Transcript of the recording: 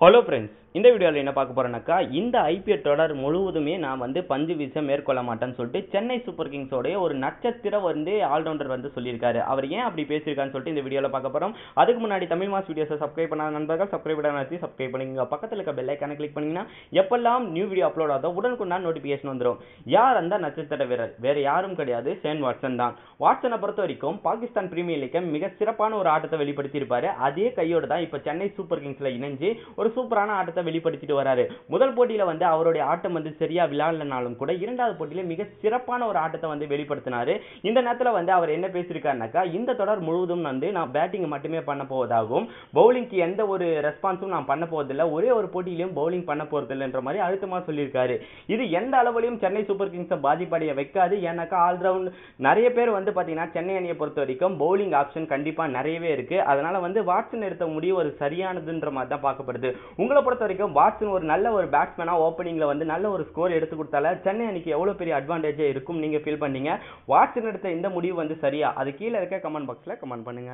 Hello friends, இந்த வீடியோவில் என்ன பார்க்க போறேன்னாக்கா இந்த ஐபிஎல் தொடர் முழுவதுமே நான் வந்து பஞ்சு வீச மேற்கொள்ள மாட்டேன்னு சொல்லிட்டு சென்னை சூப்பர் கிங்ஸோடைய ஒரு நட்சத்திர வந்து ஆல்ரவுண்டர் வந்து சொல்லியிருக்காரு. அவர் ஏன் அப்படி பேசியிருக்கான்னு சொல்லிட்டு இந்த வீடியோவில் பார்க்க போகிறோம் அதுக்கு முன்னாடி தமிழ் மாஸ் வீடியோஸை சப்ஸ்கிரைப் பண்ணாத நண்பர்கள் சப்ஸ்கிரைப் பண்ணி சப்ஸ்கிரைப் பண்ணிங்க. பக்கத்தில் இருக்க பெல் ஐக்கானை கிளிக் பண்ணிங்கன்னா எப்பெல்லாம் நியூ வீடியோ அப்லோட் ஆகுதோ உடனுக்குண்டான நோட்டிஃபிகேஷன் வந்துடும் யார் அந்த நட்சத்திர வீரர்? வேறு யாரும் கிடையாது. சேன் வாட்சன் தான். வாட்சனை பொறுத்த வரைக்கும் பாகிஸ்தான் பிரீமியர் லீக்கை மிக சிறப்பான ஒரு ஆட்டத்தை வெளிப்படுத்தியிருப்பார். அதே கையோடு தான் இப்போ சென்னை சூப்பர் கிங்ஸில் இணைஞ்சு ஒரு சூப்பரான ஆட்டத்தை ஆட்டத்தை வெளிப்படுத்திட்டு வராரு. முதல் போட்டியில வந்து அவருடைய ஆட்டம் வந்து சரியா விளையாடலனாலும் கூட இரண்டாவது போட்டியில மிக சிறப்பான ஒரு ஆட்டத்தை வந்து வெளிப்படுத்தினாரு. இந்த நேரத்தில் வந்து அவர் என்ன பேசியிருக்காருனாக்கா இந்த தொடர் முழுவதும் வந்து நான் பேட்டிங் மட்டுமே பண்ண போவதாகவும் பவுலிங்க்கு எந்த ஒரு ரெஸ்பான்ஸும் நான் பண்ண போவதில்லை. ஒரே ஒரு போட்டியிலையும் பவுலிங் பண்ண போறதில்லைன்ற மாதிரி அழுத்தமாக சொல்லியிருக்காரு. இது எந்த அளவுலையும் சென்னை சூப்பர் கிங்ஸை பாதிப்படைய வைக்காது. ஏன்னாக்கா ஆல்ரவுண்ட் நிறைய பேர் வந்து பார்த்தீங்கன்னா சென்னை அணியை பொறுத்த வரைக்கும் பவுலிங் ஆப்ஷன் கண்டிப்பாக நிறையவே இருக்கு. அதனால வந்து வாட்ஸன் எடுத்த முடிவு ஒரு சரியானதுன்ற மாதிரி தான் பார்க்கப்படுது. உங்களை பொறுத்த வரைக்கும் வாட்ஸன் ஒரு நல்ல ஒரு பேட்ஸ்மேனாக ஓப்பனிங்கில் வந்து நல்ல ஒரு ஸ்கோர் எடுத்து கொடுத்தால சென்னை அன்னைக்கு எவ்வளோ பெரிய அட்வான்டேஜ் இருக்கும் நீங்கள் ஃபீல் பண்ணீங்க? வாட்ஸன் எடுத்த இந்த முடிவு வந்து சரியா? அது கீழே இருக்க கமெண்ட் பாக்ஸில் கமெண்ட் பண்ணுங்க.